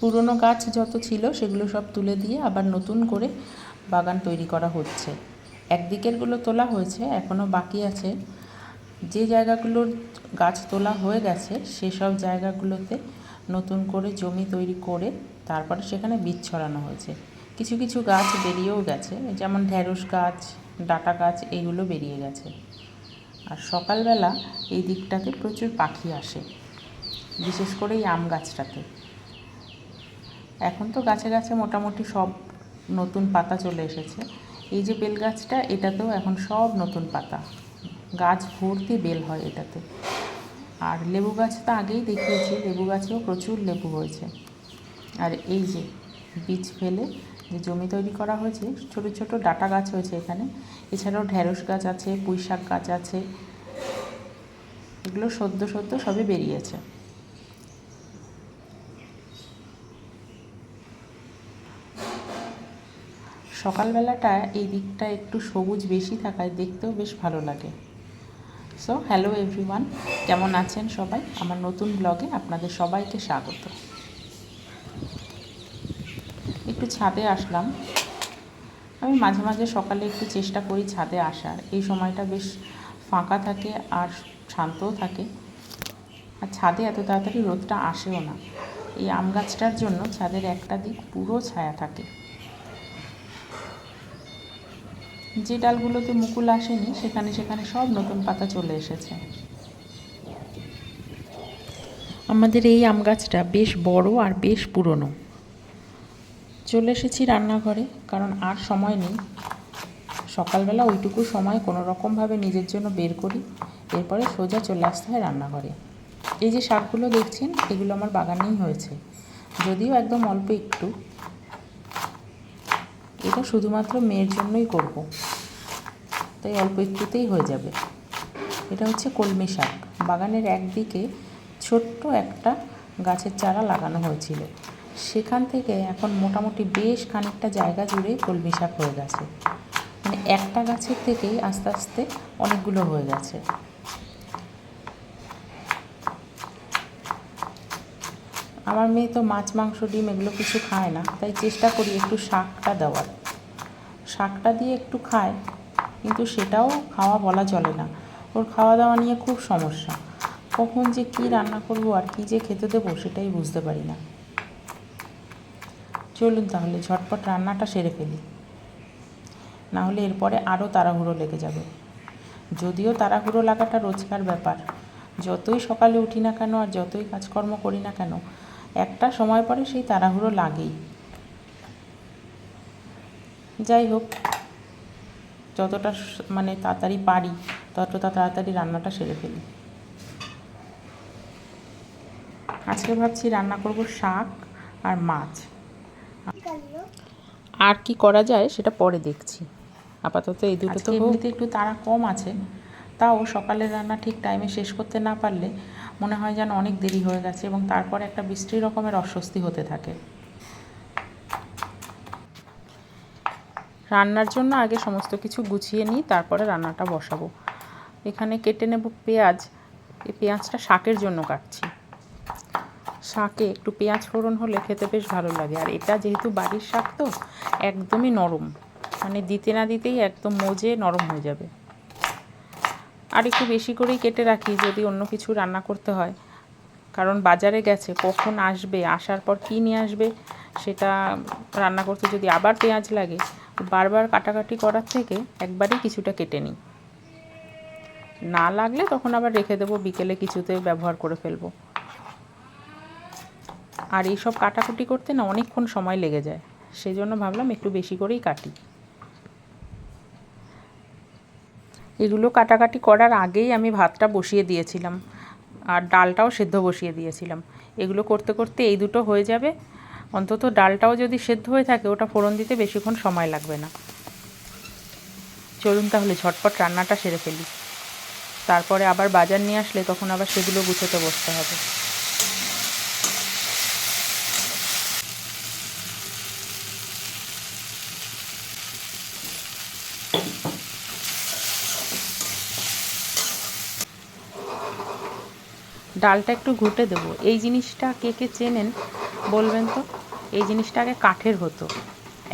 পুরনো গাছ যত ছিল সেগুলো সব তুলে দিয়ে আবার নতুন করে বাগান তৈরি করা হচ্ছে। একদিকেরগুলো তোলা হয়েছে এখনও বাকি আছে। যে জায়গাগুলোর গাছ তোলা হয়ে গেছে, সেসব জায়গাগুলোতে নতুন করে জমি তৈরি করে তারপরে সেখানে বীজ ছড়ানো হয়েছে। কিছু কিছু গাছ বেরিয়েও গেছে, যেমন ঢ্যাঁড়স গাছ, ডাঁটা গাছ, এইগুলো বেরিয়ে গেছে। আর সকালবেলা এই দিকটাতে প্রচুর পাখি আসে, বিশেষ করে এই আম গাছটাতে। এখন তো গাছে গাছে মোটামুটি সব নতুন পাতা চলে এসেছে। এই যে বেল গাছটা, এটাতেও এখন সব নতুন পাতা। গাছ ভর্তি বেল হয় এটাতে। আর লেবু গাছ তো আগেই দেখিয়েছি, লেবু গাছেও প্রচুর লেবু হয়েছে। আর এই যে বীজ ফেলে যে জমি তৈরি করা হয়েছে, ছোট ছোট ডাটা গাছ হয়েছে এখানে। এছাড়াও ঢ্যাঁড়স গাছ আছে পুঁই শাক গাছ আছে। এগুলো সদ্য সদ্য সবই বেরিয়েছে। সকালবেলাটা এই দিকটা একটু সবুজ বেশি থাকায় দেখতেও বেশ ভালো লাগে। সো হ্যালো এভরিওয়ান কেমন আছেন সবাই? আমার নতুন ব্লগে আপনাদের সবাইকে স্বাগত। একটু ছাদে আসলাম। আমি মাঝে মাঝে সকালে একটু চেষ্টা করি ছাদে আসার। এই সময়টা বেশ ফাঁকা থাকে আর শান্তও থাকে। আর ছাদে এত তাড়াতাড়ি রোদটা আসেও না। এই আম গাছটার জন্য ছাদের একটা দিক পুরো ছায়া থাকে। যে ডালগুলোতে মুকুল আসেনি, সেখানে সেখানে সব নতুন পাতা চলে এসেছে। আমাদের এই আম গাছটা বেশ বড় আর বেশ পুরনো। চলে এসেছি রান্নাঘরে, কারণ আর সময় নেই। সকালবেলা ওইটুকু সময় কোনো রকমভাবে নিজের জন্য বের করি, এরপরে সোজা চলে আসতে হয় রান্নাঘরে। এই যে শাকগুলো দেখছেন, এগুলো আমার বাগানেই হয়েছে। যদিও একদম অল্প একটু। এটা শুধুমাত্র মেয়ের জন্যই করব। তাই অল্প একটুতেই হয়ে যাবে। এটা হচ্ছে কলমি শাক। বাগানের একদিকে ছোট্ট একটা গাছের চারা লাগানো হয়েছিল। সেখান থেকে এখন মোটামুটি বেশ খানিকটা জায়গা জুড়ে কলমি শাক হয়ে গেছে। মানে একটা গাছের থেকেই আস্তে আস্তে অনেকগুলো হয়ে গেছে। আমার মেয়ে তো মাছ, মাংস, ডিম এগুলো কিছু খায় না, তাই চেষ্টা করি একটু শাকটা দেওয়ার। শাকটা দিয়ে একটু খায় কিন্তু সেটাও খাওয়া বলা চলে না। ওর খাওয়া দাওয়া নিয়ে খুব সমস্যা। কখন যে কি রান্না করব আর কি যে খেতে দেবো সেটাই বুঝতে পারি না। চলুন তাহলে ঝটপট রান্নাটা সেরে ফেলি। না হলে এরপরে আরও তাড়াহুড়ো লেগে যাবে। যদিও তাড়াহুড়ো লাগাটা রোজকার ব্যাপার। যতই সকালে উঠি না কেন আর যতই কাজকর্ম করি না কেন, একটা সময় পরে সেই তাড়াহুড়ো লাগেই। যাই হোক যতটা মানে তাড়াতাড়ি পারি ততটা তাড়াতাড়ি রান্নাটা সেরে ফেলি। আজকে ভাবছি রান্না করব শাক আর মাছ। আর কি করা যায় সেটা পরে দেখছি। আপাতত এই দুটো তো এমনিতে একটু তারা কম আছে। তাও সকালের রান্না ঠিক টাইমে শেষ করতে না পারলে মনে হয় যেন অনেক দেরি হয়ে গেছে এবং তারপরে একটা বৃষ্টি রকমের অস্বস্তি হতে থাকে। রান্নার জন্য আগে সমস্ত কিছু গুছিয়ে নিই, তারপরে রান্নাটা বসাবো। এখানে কেটে নেব পেঁয়াজ। এই পেঁয়াজটা শাকের জন্য কাটছি। শাকে একটু পেঁয়াজ ফোড়ন হলে খেতে বেশ ভালো লাগে। আর এটা যেহেতু বাড়ির শাক তো, একদমই নরম। মানে দিতে না দিতেই একদম মজে নরম হয়ে যাবে। আর একটু বেশি করেই কেটে রাখি যদি অন্য কিছু রান্না করতে হয়। কারণ বাজারে গেছে, কখন আসবে, আসার পর কী নিয়ে আসবে, সেটা রান্না করতে যদি আবার পেঁয়াজ লাগে বারবার কাটাকাটি করার থেকে একবারই কিছুটা কেটে নিই। না লাগলে তখন আবার রেখে দেবো, বিকেলে কিছুতে ব্যবহার করে ফেলব। আর এইসব কাটাকুটি করতে না অনেকক্ষণ সময় লেগে যায় সেই জন্য ভাবলাম একটু বেশি করেই কাটি। এগুলো কাটাকাটি করার আগেই আমি ভাতটা বসিয়ে দিয়েছিলাম, আর ডালটাও সেদ্ধ বসিয়ে দিয়েছিলাম। এগুলো করতে করতে এই দুটো হয়ে যাবে অন্তত ডালটাও যদি সেদ্ধ হয়ে থাকে, ওটা ফোড়ন দিতে বেশিক্ষণ সময় লাগবে না। চলুন তাহলে ঝটপট রান্নাটা সেরে ফেলি। তারপরে আবার বাজার নিয়ে আসলে তখন আবার সেগুলো গুছোতে বসতে হবে। ডালটা একটু ঘুটে দেবো। এই জিনিসটা কে কে চেনেন বলবেন তো? এই জিনিসটা আগে কাঠের হতো।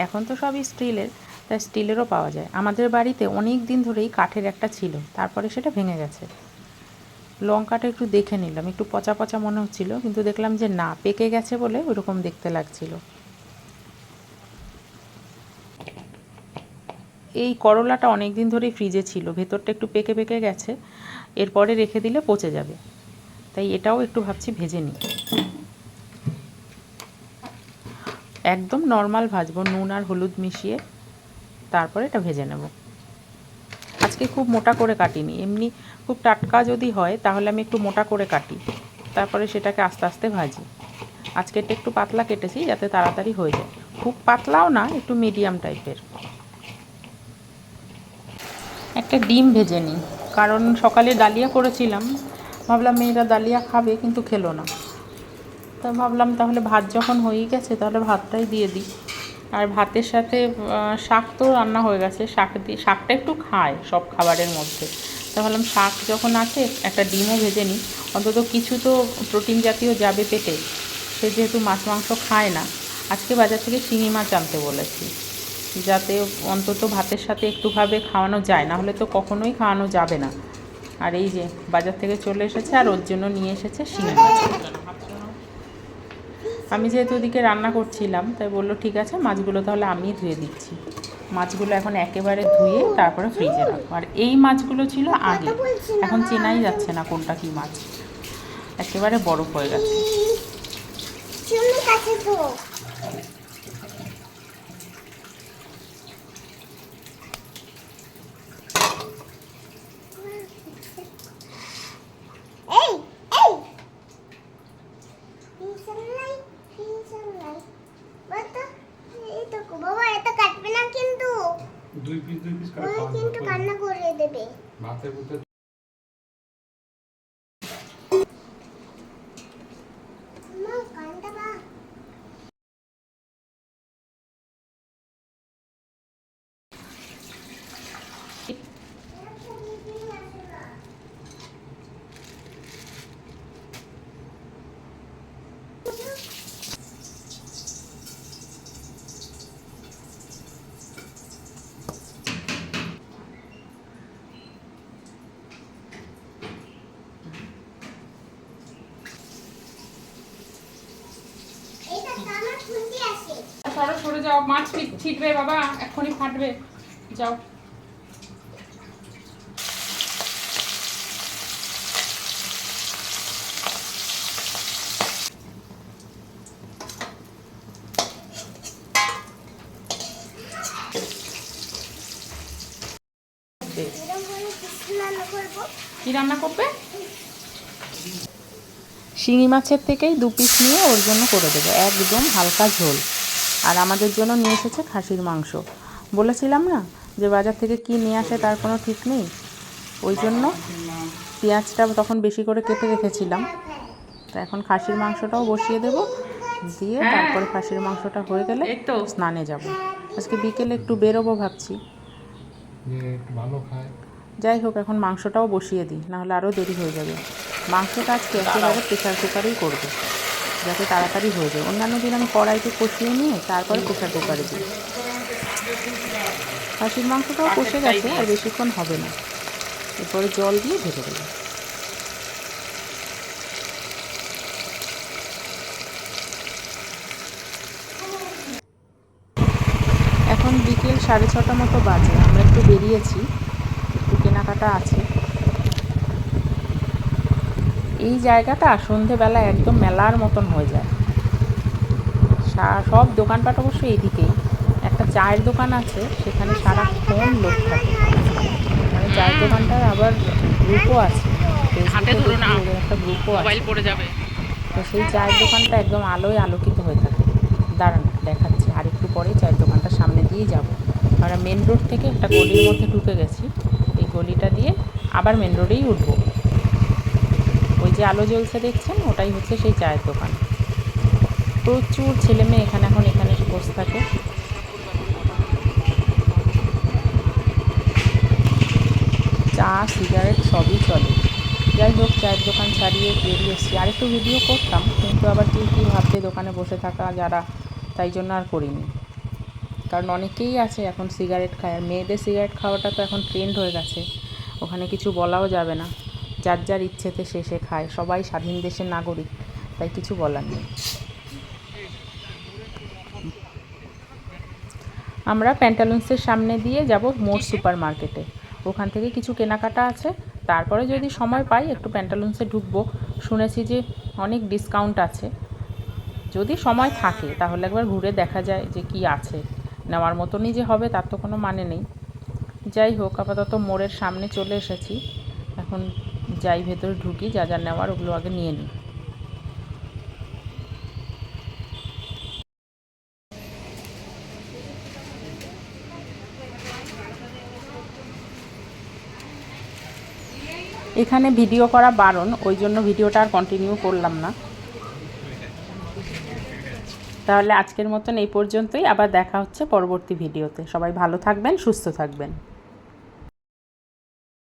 এখন তো সবই স্টিলের, তাই স্টিলেরও পাওয়া যায়। আমাদের বাড়িতে অনেক দিন ধরেই কাঠের একটা ছিল, তারপরে সেটা ভেঙে গেছে। লঙ্কাটা একটু দেখে নিলাম, একটু পচা পচা মনে হচ্ছিল, কিন্তু দেখলাম যে না, পেকে গেছে বলে ওরকম দেখতে লাগছিল। এই করলাটা অনেক দিন ধরেই ফ্রিজে ছিল, ভেতরটা একটু পেকে পেকে গেছে, এরপরে রেখে দিলে পচে যাবে। তাই এটাও একটু ভাবছি ভেজে নিই। একদম নর্মাল ভাজবো, নুন আর হলুদ মিশিয়ে তারপরে এটা ভেজে নেব। আজকে খুব মোটা করে কাটিনি, এমনি খুব টাটকা যদি হয় তাহলে আমি একটু মোটা করে কাটি, তারপরে সেটাকে আস্তে আস্তে ভাজি। আজকে এটা একটু পাতলা কেটেছি যাতে তাড়াতাড়ি হয়ে যায়। খুব পাতলাও না, একটু মিডিয়াম টাইপের একটা ডিম ভেজে নিই, কারণ সকালে ডালিয়া করেছিলাম ভাবলাম মেয়েরা ডালিয়া খাবে, কিন্তু খেলো না। তা ভাবলাম তাহলে ভাত যখন হয়েই গেছে, তাহলে ভাতটাই দিয়ে দিই। আর ভাতের সাথে শাক তো রান্না হয়ে গেছে। শাক দিয়ে, শাকটা একটু খায় সব খাবারের মধ্যে। তা ভাবলাম শাক যখন আছে, একটা ডিমও ভেজে নিই। অন্তত কিছু তো প্রোটিন জাতীয় যাবে পেটে। সে যেহেতু মাছ মাংস খায় না, আজকে বাজার থেকে শিঙি মাছ আনতে বলেছি। যাতে অন্তত ভাতের সাথে একটুভাবে খাওয়ানো যায় না হলে তো কখনোই খাওয়ানো যাবে না। আর এই যে বাজার থেকে চলে এসেছে আর ওর জন্য নিয়ে এসেছে শিঙি মাছ। আমি যেহেতু ওদিকে রান্না করছিলাম, তাই বলল, ঠিক আছে, মাছগুলো তাহলে আমি ধুয়ে দিচ্ছি। মাছগুলো এখন একেবারে ধুয়ে তারপরে ফ্রিজে রাখব। আর এই মাছগুলো ছিল আগে। এখন চেনাই যাচ্ছে না কোনটা কি মাছ। একেবারে বরফ হয়ে গেছে চুলের কাছে তো এই এই পিছলাই পিছলাই বাবা এই তো বাবা এটা কাটবে না কিন্তু দুই পিস দুই পিস করে ওই খাওয়া কিন্তু যাবে। কান্না করে দেবে ভাতের মধ্যে মা কান্না বা এটা কানা খুন্তি আছে সরো সরে যাও, মাছ ছিট- ছিটবে বাবা? এক্ষুনি ফাটবে। যাও। কি রান্না করবে? শিঙি মাছের থেকেই দু পিস নিয়ে ওর জন্য করে দেবো। একদম হালকা ঝোল। আর আমাদের জন্য নিয়ে এসেছে খাসির মাংস। বলেছিলাম না যে বাজার থেকে কি নিয়ে আসে তার কোনো ঠিক নেই? ওই জন্য পেঁয়াজটা তখন বেশি করে কেটে রেখেছিলাম। তো এখন খাসির মাংসটাও বসিয়ে দেবো। দিয়ে তারপরে খাসির মাংসটা হয়ে গেলে স্নানে যাব। আজকে বিকেলে একটু বেরোবো ভাবছি। যে একটু ভালো খায়। যাই হোক এখন মাংসটাও বসিয়ে দিই নাহলে আরও দেরি হয়ে যাবে। মাংসটা আজকে একেবারে প্রেশার কুকারেই করব। যাতে তাড়াতাড়ি হয়ে যায়। অন্যান্য দিন আমি কড়াইতে কষিয়ে নিয়ে তারপরে প্রেশার কুকারে দিই। খাসির মাংসটাও কষে গেছে আর বেশিক্ষণ হবে না। এরপরে জল দিয়ে ঢেকে দেবো এখন বিকেল সাড়ে ছটা মতো বাজে। আমরা একটু বেরিয়েছি। একটু কেনাকাটা আছে। এই জায়গাটা সন্ধেবেলা একদম মেলার মতন হয়ে যায়। সব দোকানপাট অবশ্য এদিকেই একটা চায়ের দোকান আছে সেখানে সারাক্ষণ লোক থাকে। মানে চায়ের দোকানটার আবার গ্রুপও আছে। একটা গ্রুপও আছে। তো সেই চায়ের দোকানটা একদম আলোয় আলোকিত হয়ে থাকে। দাঁড়ান দেখাচ্ছি। আর একটু পরেই চায়ের দোকানটা সামনে দিয়েই যাব। আমরা মেন রোড থেকে একটা গলির মধ্যে ঢুকে গেছি। এই গলিটা দিয়ে আবার মেন রোডেই উঠবো। যে আলো জ্বলছে দেখছেন, ওটাই হচ্ছে সেই চায়ের দোকান। প্রচুর ছেলে মেয়ে এখানে এখন এখানে বসে থাকে। চা, সিগারেট সবই চলে। যাই হোক, চায়ের দোকান ছাড়িয়ে বেরিয়ে এসেছি। আর একটু ভিডিও করতাম, কিন্তু আবার কি, কী ভাববে দোকানে বসে থাকা যারা, তাই জন্য আর করিনি। কারণ অনেকেই আছে এখন সিগারেট খায়। আর মেয়েদের সিগারেট খাওয়াটা তো এখন ট্রেন্ড হয়ে গেছে। ওখানে কিছু বলাও যাবে না। যার যার ইচ্ছেতে সে সে খায়। সবাই স্বাধীন দেশের নাগরিক, তাই কিছু বলার নেই। আমরা প্যান্টালুন্সের সামনে দিয়ে যাব মোর সুপার মার্কেটে ওখান থেকে কিছু কেনাকাটা আছে। তারপরে যদি সময় পাই, একটু প্যান্টালুন্সে ঢুকবো। শুনেছি যে অনেক ডিসকাউন্ট আছে। যদি সময় থাকে, তাহলে একবার ঘুরে দেখা যায় যে কি আছে। নেওয়ার মতনই যে হবে, তার তো কোনো মানে নেই। যাই হোক, আপাতত মোড়ের সামনে চলে এসেছি। এখন যাই, ভেতরে ঢুকি, যা যা নেওয়ার ওগুলো আগে নিয়ে নিই। এখানে ভিডিও করা বারণ, ওই জন্য ভিডিওটা আর কন্টিনিউ করলাম না। তাহলে আজকের মতন এই পর্যন্তই, আবার দেখা হচ্ছে পরবর্তী ভিডিওতে। সবাই ভালো থাকবেন, সুস্থ থাকবেন।